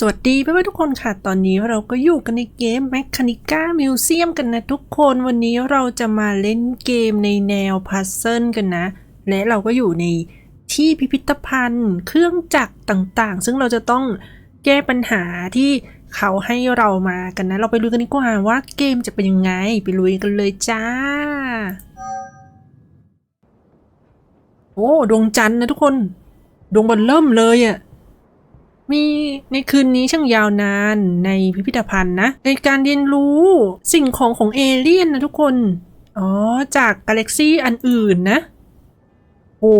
สวัสดีเพื่อนๆทุกคนค่ะ ตอนนี้เราก็อยู่กันในเกม Mechanica Museum กันนะทุกคน วันนี้เราจะมาเล่นเกมในแนวพัซเซิลกันนะ และเราก็อยู่ในที่พิพิธภัณฑ์ เครื่องจักรต่างๆ ซึ่งเราจะต้องแก้ปัญหาที่เขาให้เรามากันนะ เราไปลุยกันดีกว่าว่าเกมจะเป็นยังไง ไปลุยกันเลยจ้า โอ้ดวงจันทร์นะทุกคน ดวงบอลเริ่มเลยอะ มีในคืนนี้ช่างยาวนานในพิพิธภัณฑ์นะในการเรียนรู้สิ่งของของเอเลี่ยนนะทุกคน อ๋อ จากกาแล็กซี่อันอื่นนะโอ้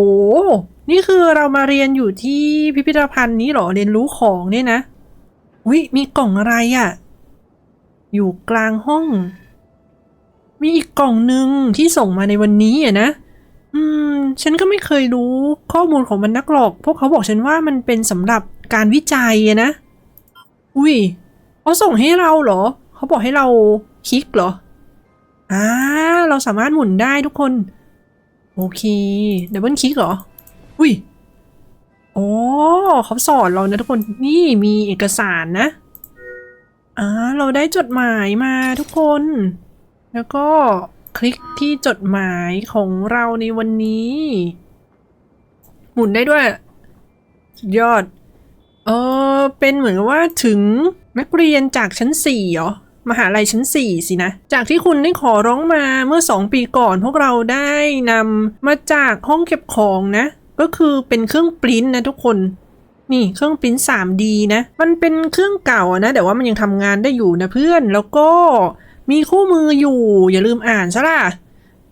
นี่คือเรามาเรียนอยู่ที่พิพิธภัณฑ์นี้เหรอเรียนรู้ของเนี่ยนะวิมีกล่องอะไรอะ่ะ อยู่กลางห้อง มีอีกกล่องหนึ่งที่ส่งมาในวันนี้อะนะอืม ฉันก็ไม่เคยรู้ข้อมูลของมันนักหรอก พวกเขาบอกฉันว่ามันเป็นสำหรับ การวิจัยนะ อุ้ยเขาส่งให้เราเหรอ เขาบอกให้เราคลิกเหรออ่าเราสามารถหมุนได้ทุกคน โอเคดับเบิลคลิกเหรอ อุ้ยโอ้เขาสอนเรานะทุกคน นี่มีเอกสารนะอ่าเราได้จดหมายมาทุกคน แล้วก็คลิกที่จดหมายของเราในวันนี้ หมุนได้ด้วย สุดยอด เออเป็นเหมือนว่าถึงนักเรียนจากชั้นสี่เหรอมหาลัยชั้นสี่สินะ จากที่คุณได้ขอร้องมาเมื่อสองปีก่อนพวกเราได้นำมาจากห้องเก็บของนะ ก็คือเป็นเครื่องปริ้นนะทุกคน นี่เครื่องปริ้น 3D นะ มันเป็นเครื่องเก่านะ แต่ว่ามันยังทำงานได้อยู่นะเพื่อน แล้วก็มีคู่มืออยู่ อย่าลืมอ่านซะล่ะ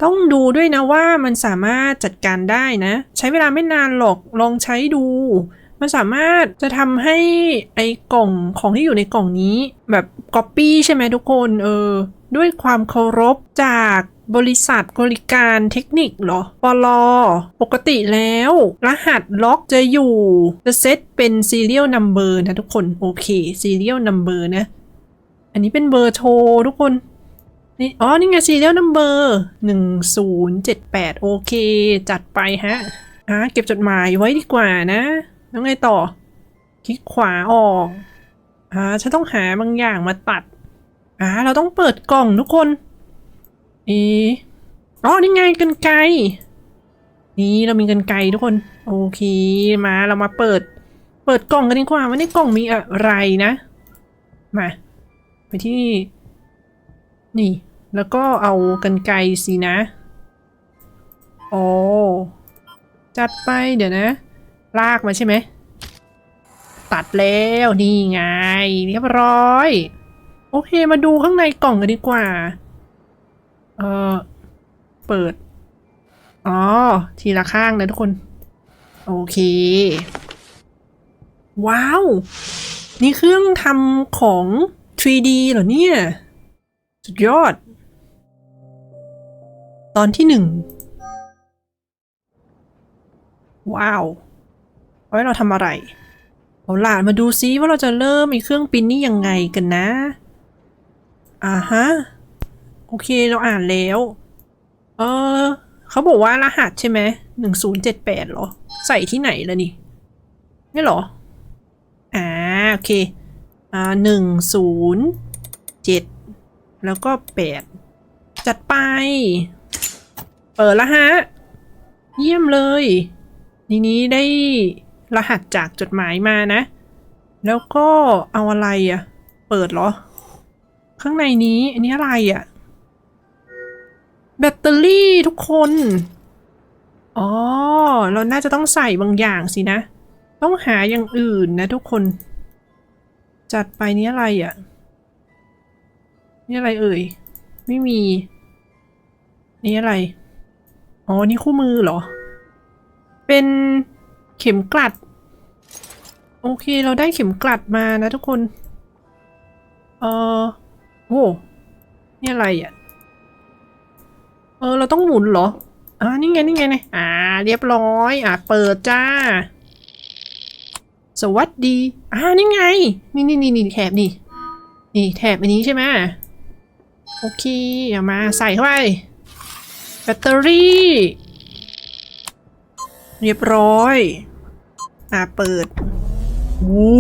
ต้องดูด้วยนะว่ามันสามารถจัดการได้นะ ใช้เวลาไม่นานหรอกลองใช้ดู มันสามารถจะทำให้ไอ้กล่องของที่อยู่ในกล่องนี้แบบก๊อปปี้ใช่ไหมทุกคนเออ ด้วยความเคารพจากบริษัทบริการเทคนิคเหรอปลอปกติแล้ว รหัสล็อกจะอยู่ จะเซตเป็น serial number นะทุกคน โอเค serial number นะ อันนี้เป็นเบอร์โทรทุกคนนี่อ๋อ นี่ไง serial number หนึ่งศูนย์เจ็ดแปดโอเค จัดไปฮะอะเก็บจดหมายไว้ดีกว่านะ แล้วไงต่อ คลิกขวาออก อ่า ฉันต้องหาบางอย่างมาตัด อ่า เราต้องเปิดกล่องทุกคน เอะอ๋อนี่ไงกันไกนี่เรามีกันไกทุกคน โอเค มาเรามาเปิด เปิดกล่องกันดีกว่าว่าในกล่องมีอะไรนะ มา ไปที่ นี่ แล้วก็เอากันไกสินะ โอ้จัดไปเดี๋ยวนะ ลากมาใช่ไหม ตัดแล้วนี่ไง เรียบร้อย โอเคมาดูข้างในกล่องกันดีกว่า เออเปิด อ๋อ ทีละข้างนะทุกคน โอเค ว้าว นี่เครื่องทำของ 3D เหรอเนี่ย สุดยอด ตอนที่หนึ่ง ว้าวาไว้เราทำอะไรเอาล่ะมาดูซิว่าเราจะเริ่มอ้เครื่องปิ้นนี่ยังไงกันนะ อ่าฮะ โอเคเราอ่านแล้ว เออเขาบอกว่ารหัสใช่ไหมหนึ่งศูนย์เจ็ดแปดหรอ ใส่ที่ไหนล่ะนี่นี่เหรอ อ่าโอเค อ่าหนึ่งศูนย์เจ็ดแล้วก็แปดจัดไป เปิดแล้วฮะ เยี่ยมเลย ทีนี้ได้ รหัสจากจดหมายมานะ แล้วก็เอาอะไรอะ่ะ เปิดเหรอ ข้างในนี้ อันนี้อะไรอะ่ะ แบตเตอรี่ทุกคน อ๋อ เราน่าจะต้องใส่บางอย่างสินะ ต้องหาอย่างอื่นนะทุกคน จัดไปนี้อะไรอะ่ะ นี่อะไรเอ่ย ไม่มี นี่อะไร อ๋อ นี่คู่มือเหรอเป็นเข็มกลัด โอเคเราได้เข็มกลัดมานะทุกคน เออโอ้นี่อะไรอะ เออ เราต้องหมุนเหรอ อ่านี่ไง นี่ไงเนี่ยอ่า เรียบร้อย อ่าเปิดจ้า สวัสดี อ่านี่ไง นี่นี่นี่นี่แถบนี่ นี่แถบอันนี้ใช่ไหมโอเคเอามาใส่เข้าไป แบตเตอรี่ เรียบร้อย อ่าเปิด วู้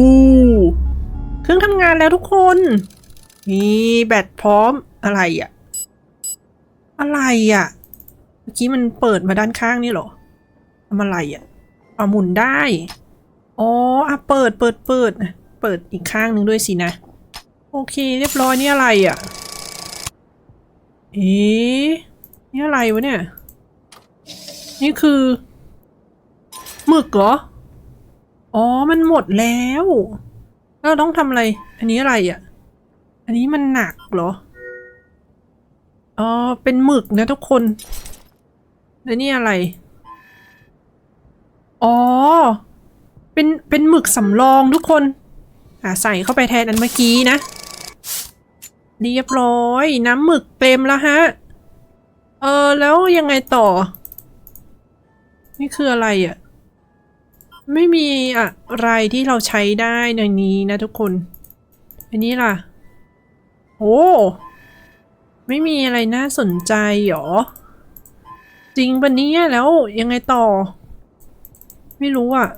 เครื่องทำงานแล้วทุกคนมีแบตพร้อมอะไรอะอะไรอะเมื่อกี้มันเปิดมาด้านข้างนี่เหรอทำอะไรอะเอาหมุนได้ อ๋ออะเปิดเปิดเปิด เปิดอีกข้างหนึ่งด้วยสินะ โอเค เรียบร้อยนี่อะไรอะเอ๊ะนี่อะไรวะเนี่ย นี่คือหมึกเหรอ อ๋อ มันหมดแล้วเราต้องทำอะไร อันนี้อะไรอะ่ะ อันนี้มันหนักเหรอ อ๋อ เป็นหมึกนะทุกคน แล้วนี่อะไร อ๋อ เป็น เป็นหมึกสำรองทุกคน อ่าใส่เข้าไปแทนอันเมื่อกี้นะ เรียบร้อย น้ำหมึกเต็มแล้วฮะ เออ แล้วยังไงต่อ นี่คืออะไรอะ่ะ ไม่มีอะไรที่เราใช้ได้ในนี้นะทุกคน อันนี้ล่ะ โอ้ ไม่มีอะไรน่าสนใจหรอ จริงปะเนี่ยแล้วยังไงต่อ ไม่รู้อะ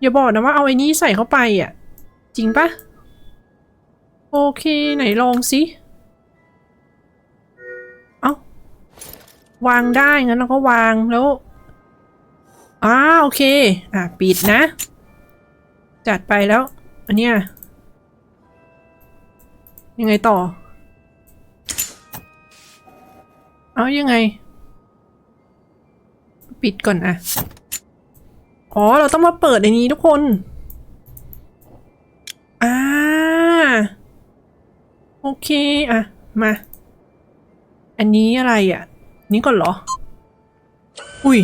อย่าบอกนะว่าเอาไอ้นี้ใส่เข้าไปอะ จริงปะโอเค ไหนลองสิ เอา้าวางได้งั้นเราก็วางแล้ว อ่าโอเค อะปิดนะ จัดไปแล้ว อันเนี้ยยังไงต่อ เอายังไง ปิดก่อนอะอ๋อ เราต้องมาเปิดในนี้ทุกคน อ่า โอเค อะ มา อันนี้อะไรอะ นี้ก่อนเหรอ อุ้ย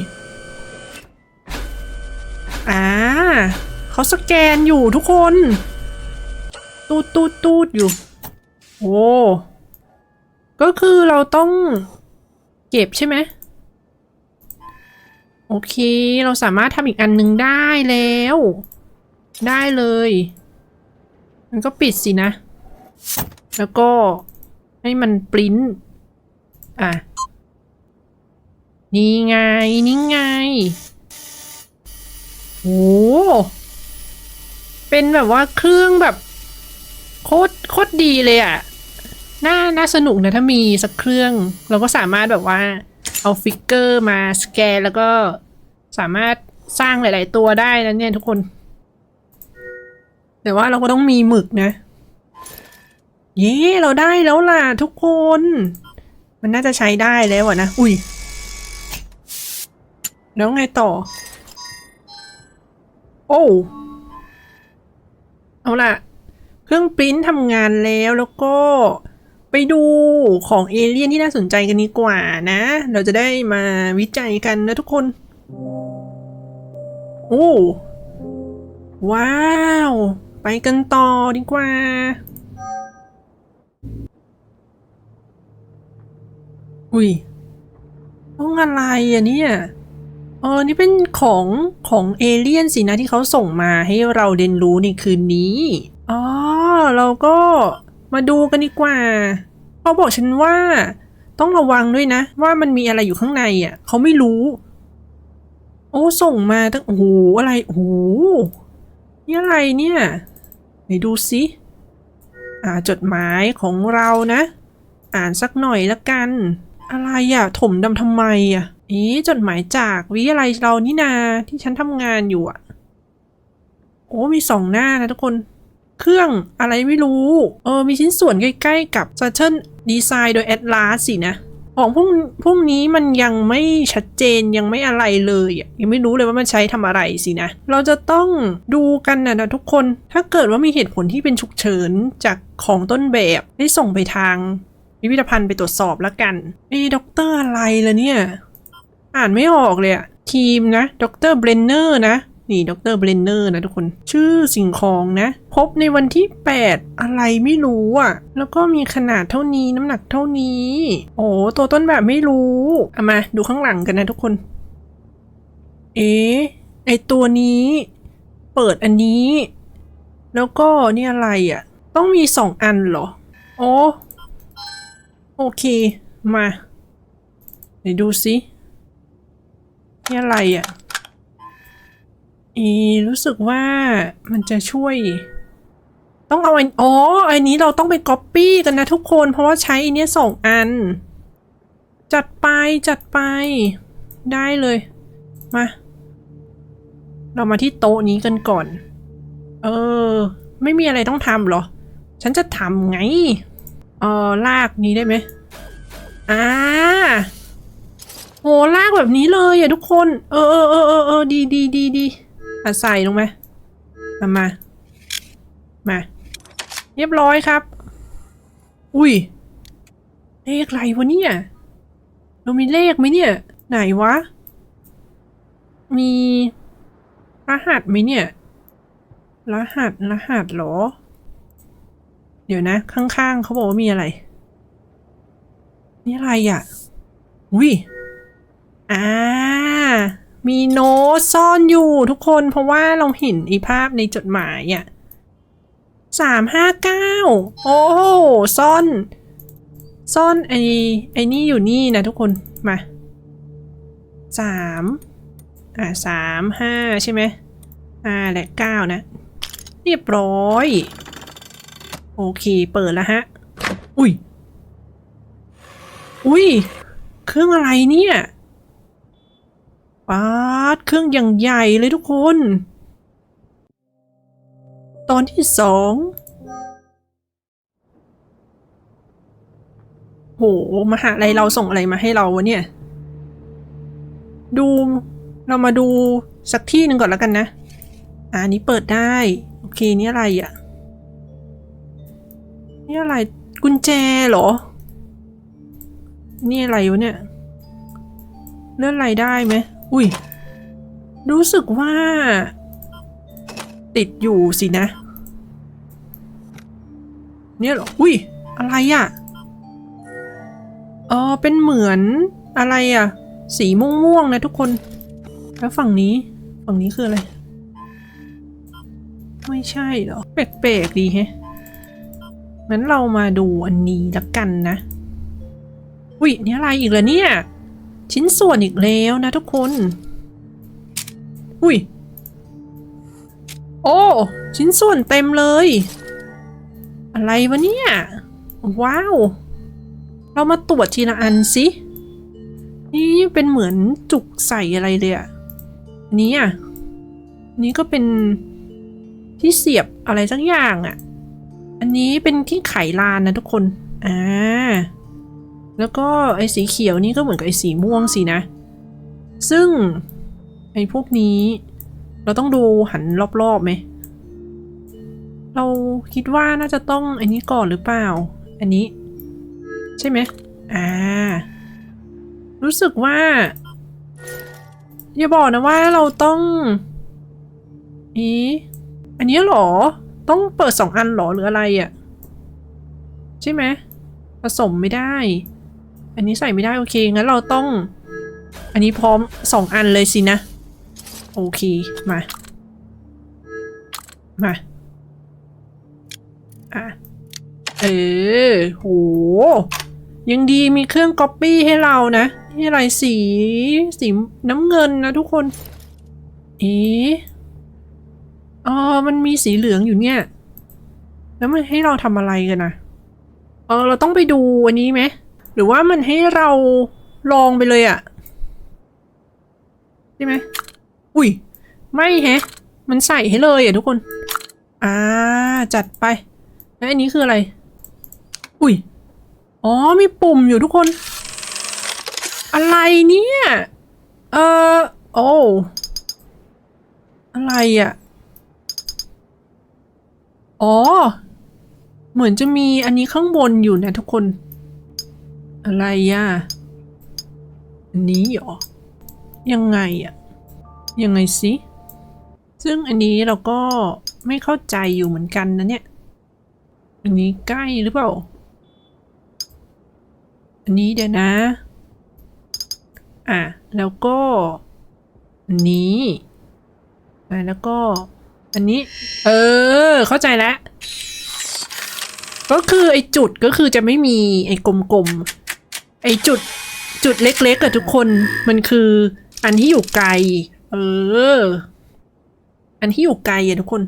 อ่าเขาสแกนอยู่ทุกคน ตูดตูดตูดอยู่ โอ้ ก็คือเราต้องเก็บใช่ไหม โอเค เราสามารถทำอีกอันหนึ่งได้แล้ว ได้เลย มันก็ปิดสินะ แล้วก็ให้มันปริ้นอะ นี่ไง นี่ไง โอ้เป็นแบบว่าเครื่องแบบ โคตรโคตรดีเลยอะ่ะ น่า น่าสนุกนะถ้ามีสักเครื่อง เราก็สามารถแบบว่า เอาฟิกเกอร์มาสแกนแล้วก็สามารถสร้างหลาย ๆ ตัวได้นะเนี่ยทุกคน แต่ว่าเราก็ต้องมีหมึกนะ เย้เราได้แล้วล่ะทุกคน มันน่าจะใช้ได้แล้วอะนะ อุ้ย แล้วไงต่อ โอ้เอาล่ะ เครื่องปริ้นทำงานแล้วแล้วก็ไปดูของเอเลี่ยนที่น่าสนใจกันดีกว่านะ เราจะได้มาวิจัยกันนะทุกคน โอ้ว้าว ไปกันต่อดีกว่าอุ้ยต้องอะไรอะเนี่ย เออนี่เป็นของของเอเลี่ยนสินะที่เขาส่งมาให้เราเรียนรู้ในคืนนี้ อ๋อ เราก็มาดูกันดีกว่าเขาบอกฉันว่า ต้องระวังด้วยนะ ว่ามันมีอะไรอยู่ข้างในอะเขาไม่รู้ โอ้ส่งมาตั้งโอ้โหอะไรโอ้โหนี่อะไรเนี่ยไหนดูสิอ่าจดหมายของเรานะ อ่านสักหน่อยละกัน อะไรอะถมดำทำไมอะ อ๊ะจดหมายจากวิทยาลัยเรานี่นาที่ฉันทำงานอยู่อะ โอ้มีสองหน้านะทุกคน เครื่องอะไรไม่รู้ เออ มีชิ้นส่วนใกล้ๆกับ Saturn Design โดย Atlas สินะ ของพวกพวกนี้มันยังไม่ชัดเจนยังไม่อะไรเลยยังไม่รู้เลยว่ามันใช้ทำอะไรสินะ เราจะต้องดูกันนะนะทุกคน ถ้าเกิดว่ามีเหตุผลที่เป็นฉุกเฉินจากของต้นแบบได้ส่งไปทางพิพิธภัณฑ์ไปตรวจสอบแล้วกันเอ้ด็อกเตอร์อะไรล่ะเนี่ย อ่านไม่ออกเลยอะทีมนะด็อกเตอร์เบรนเนอร์นะ นี่ด็อกเตอร์เบรนเนอร์นะทุกคน ชื่อสิ่งของนะ พบในวันที่ 8 อะไรไม่รู้อะแล้วก็มีขนาดเท่านี้น้ำหนักเท่านี้ โอ้ตัวต้นแบบไม่รู้เอามาดูข้างหลังกันนะทุกคน เอ๊ะไอตัวนี้ เปิดอันนี้ แล้วก็นี่อะไรอะต้องมีสองอันเหรอ โอ้โอเค มา ไหนดูสิ นี่อะไรอะเอรู้สึกว่ามันจะช่วย ต้องเอาอันอ๋ออันนี้เราต้องไปก๊อปปี้กันนะทุกคนเพราะว่าใช้อันนี้สองอัน จัดไปจัดไป ได้เลย มา เรามาที่โต๊ะนี้กันก่อน เออ ไม่มีอะไรต้องทำหรอ ฉันจะทำไง เออลากนี้ได้ไหมอ่า หลากแบบนี้เลยอะทุกคน เออเออเออเออเออดีดีดีดีอะใส่ลงไหมมามา มา เรียบร้อยครับ อุ้ย เลขอะไรวะเนี่ย เรามีเลขไหมเนี่ย ไหนวะ มีรหัสไหมเนี่ย รหัสรหัสเหรอ เดี๋ยวนะ ข้างๆเขาบอกว่ามีอะไร นี่อะไรอะ อุ้ย อ่า มีโน้ตซ่อนอยู่ทุกคนเพราะว่าเราเห็นอีภาพในจดหมายอะสามห้าเก้าโอ้โหซ่อน ซ่อนไอไอนี่อยู่นี่นะทุกคนมาสามอ่าสามห้าใช่ไหมอ่าและเก้านะ เรียบร้อย โอเค เปิดแล้วฮะ อุ้ย อุ้ย เครื่องอะไรเนี่ย ป๊าดเครื่องอย่างใหญ่เลยทุกคน ตอนที่สองโหมหาลัยเราส่งอะไรมาให้เราวะเนี่ย ดูเรามาดูสักที่หนึ่งก่อนแล้วกันนะอันนี้เปิดได้ โอเค นี่อะไรอะ่ะ นี่อะไรกุญแจเหรอ นี่อะไรวะเนี่ย เลื่อนอะไรได้ไหม อุ้ย รู้สึกว่า ติดอยู่สินะ เนี่ยหรอ อุ้ย อะไรอะ่ะเออเป็นเหมือนอะไรอะ่ะ สีม่วงๆนะทุกคน แล้วฝั่งนี้ ฝั่งนี้คืออะไร ไม่ใช่เหรอ แปลกๆดีแฮะงั้นเรามาดูอันนี้ละกันนะ อุ้ยนี่อะไรอีกเหรอเนี่ย ชิ้นส่วนอีกแล้วนะทุกคน อุ้ย โอ้ ชิ้นส่วนเต็มเลย อะไรวะเนี่ย ว้าว เรามาตรวจทีละอันสิ นี่เป็นเหมือนจุกใส่อะไรเลยอะนี้อะนนี้ก็เป็นที่เสียบอะไรสักอย่างอะอันนี้เป็นที่ไขลานนะทุกคน อ่า แล้วก็ไอ้สีเขียวนี่ก็เหมือนกับไอ้สีม่วงสินะ ซึ่งไอ้พวกนี้ เราต้องดูหันรอบๆไหม เราคิดว่าน่าจะต้องอันนี้ก่อนหรือเปล่า อันนี้ ใช่ไหมอ่า รู้สึกว่า อย่าบอกนะว่าเราต้องอีอันนี้หรอ ต้องเปิดสองอันหรอหรืออะไรอะ่ะ ใช่ไหมผสมไม่ได้ อันนี้ใส่ไม่ได้โอเค งั้นเราต้อง อันนี้พร้อมสองอันเลยสินะ โอเค มา มา อะ เออ โห ยังดีมีเครื่องก๊อปปี้ให้เรานะ นี่อะไรสี สีน้ำเงินนะทุกคน เอ๊ะอ๋อ มันมีสีเหลืองอยู่เนี่ย แล้วมันให้เราทำอะไรกันนะเออ เราต้องไปดูอันนี้ไหม หรือว่ามันให้เราลองไปเลยอะใช่ไหมอุ้ย ไม่แฮะ มันใส่ให้เลยอะทุกคน อ่า จัดไป แล้วอันนี้คืออะไร อุ้ย อ๋อ มีปุ่มอยู่ทุกคน อะไรเนี่ย เออโอ้อะไรอะอ๋อ เหมือนจะมีอันนี้ข้างบนอยู่นะทุกคน อะไรอะอันนี้เหรอ ยังไงอะยังไงสิ ซึ่งอันนี้เราก็ไม่เข้าใจอยู่เหมือนกันนะเนี่ย อันนี้ใกล้หรือเปล่า อันนี้เดี๋ยวนะ อะ แล้วก็อันนี้อแล้วก็ อันนี้ เออ เข้าใจแล้วก็คือไอ้จุดก็คือจะไม่มีไอ้กลมๆ ไอจุดจุดเล็กๆกับทุกคนมันคืออันที่อยู่ไกล เออ อันที่อยู่ไกลอะทุกคน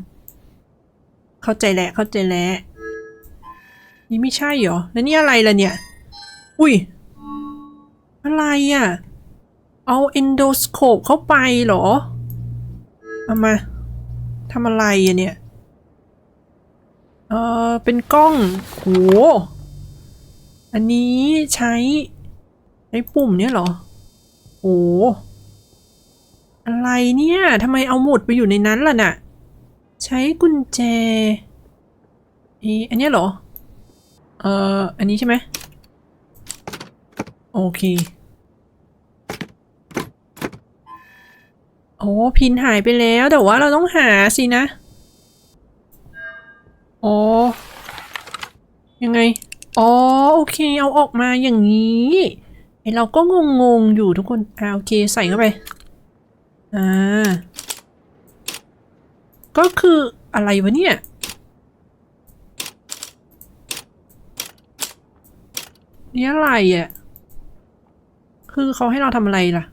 เข้าใจแหละเข้าใจแล้วนี่ไม่ใช่เหรอแล้วนี่อะไรล่ะเนี่ย อุ้ยอะไรอะ่ะ เอาเอนโดสโคปเข้าไปเหรอเอามาทำอะไรอะเนี่ย เออเป็นกล้อง โห อันนี้ใช้ใช้ปุ่มเนี่ยเหรอโหอะไรเนี่ยทำไมเอาหมุดไปอยู่ในนั้นล่ะน่ะ ใช้กุญแจอะอันเนี้ยเหรอ เอ่อ อันนี้ใช่ไหมโอเค โอ้พินหายไปแล้วแต่ว่าเราต้องหาสินะอ๋อยังไง อ๋อโอเคเอาออกมาอย่างนี้ไอเราก็งงๆอยู่ทุกคนอ่าโอเคใส่เข้าไปอ่าก็คืออะไรวะเนี่ยนี่อะไรอะ คือเขาให้เราทำอะไรล่ะ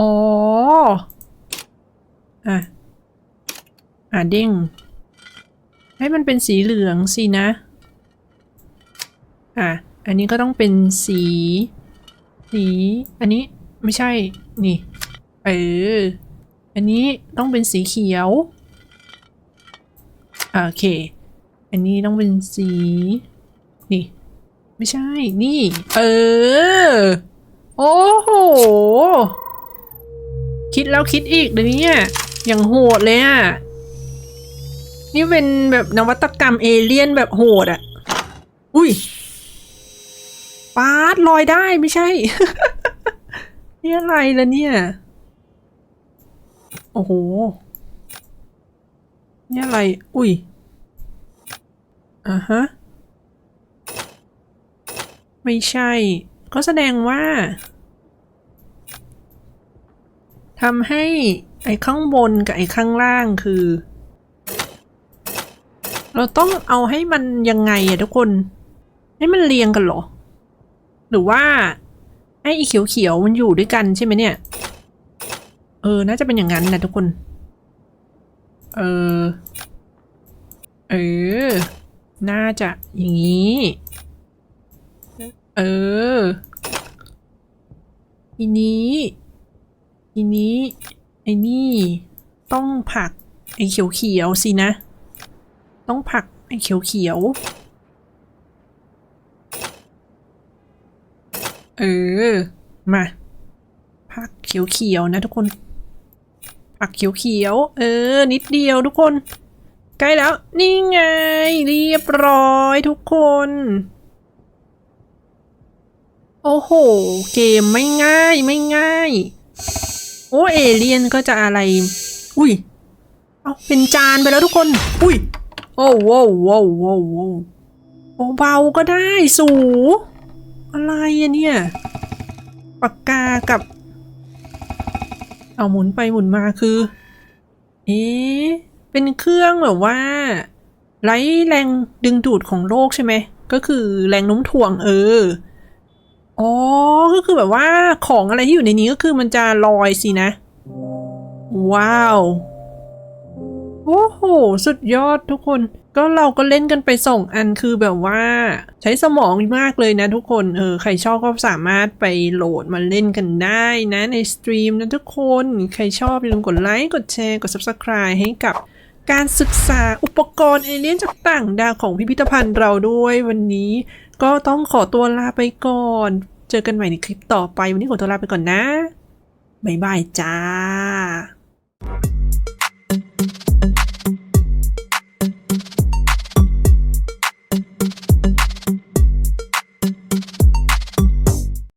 อ๋อ อะ อะเด้ง ให้มันเป็นสีเหลืองสินะ อะ อันนี้ก็ต้องเป็นสี สี อันนี้ไม่ใช่ นี่ เออ อันนี้ต้องเป็นสีเขียว โอเค อันนี้ต้องเป็นสี นี่ ไม่ใช่ นี่ เออ โอ้โห คิดแล้วคิดอีกเดี๋ยวนี้อะอย่างโหดเลยอะ นี่เป็นแบบนวัตกรรมเอเลี่ยนแบบโหดอะ อุ้ย ปาดลอยได้ไม่ใช่ นี่อะไรล่ะเนี่ย โอ้โห นี่อะไร อุ้ย อ่าฮะ ไม่ใช่ ก็แสดงว่าทำให้ไอ้ข้างบนกับไอ้ข้างล่างคือ เราต้องเอาให้มันยังไงอะทุกคน ให้มันเรียงกันเหรอ หรือว่า ไอ้เขียวๆมันอยู่ด้วยกันใช่ไหมเนี่ย เออ น่าจะเป็นอย่างนั้นนะทุกคน เออ เออ น่าจะอย่างนี้ เออทีนี้ทีนี้ ไอ้นี่ ต้องผักไอ้เขียวๆสินะ ต้องผักไอ้เขียวๆ เออ มาผักเขียวๆนะทุกคน ผักเขียวๆ เออ นิดเดียวทุกคน ใกล้แล้ว นี่ไง เรียบร้อยทุกคน โอ้โห เกมไม่ง่ายไม่ง่าย โอ้เอเลียนก็จะอะไร อุ้ย เอาเป็นจานไปแล้วทุกคน อุ้ย โอ้โว้วโว้วโว้วโว้โอ้เบาก็ได้สู อะไรอะเนี่ย ปากกากับ เอาหมุนไปหมุนมาคือ เอ๊ะ เป็นเครื่องแบบว่า ไร้แรงดึงดูดของโลกใช่ไหม ก็คือแรงโน้มถ่วงเออ อ๋อ ก็คือแบบว่าของอะไรที่อยู่ในนี้ก็คือมันจะลอยสินะ ว้าว โอ้โห สุดยอดทุกคน ก็เราก็เล่นกันไปสองอันคือแบบว่า ใช้สมองมากเลยนะทุกคน เออ ใครชอบก็สามารถไปโหลดมาเล่นกันได้นะในสตรีมนะทุกคน ใครชอบอย่าลืมกดไลค์ กดแชร์ กด Subscribe ให้กับการศึกษาอุปกรณ์เอเลี่ยนจากต่างดาวของพิพิธภัณฑ์เราด้วยวันนี้ ก็ต้องขอตัวลาไปก่อน เจอกันใหม่ในคลิปต่อไป วันนี้ขอตัวลาไปก่อนนะ บ๊ายบายจ้า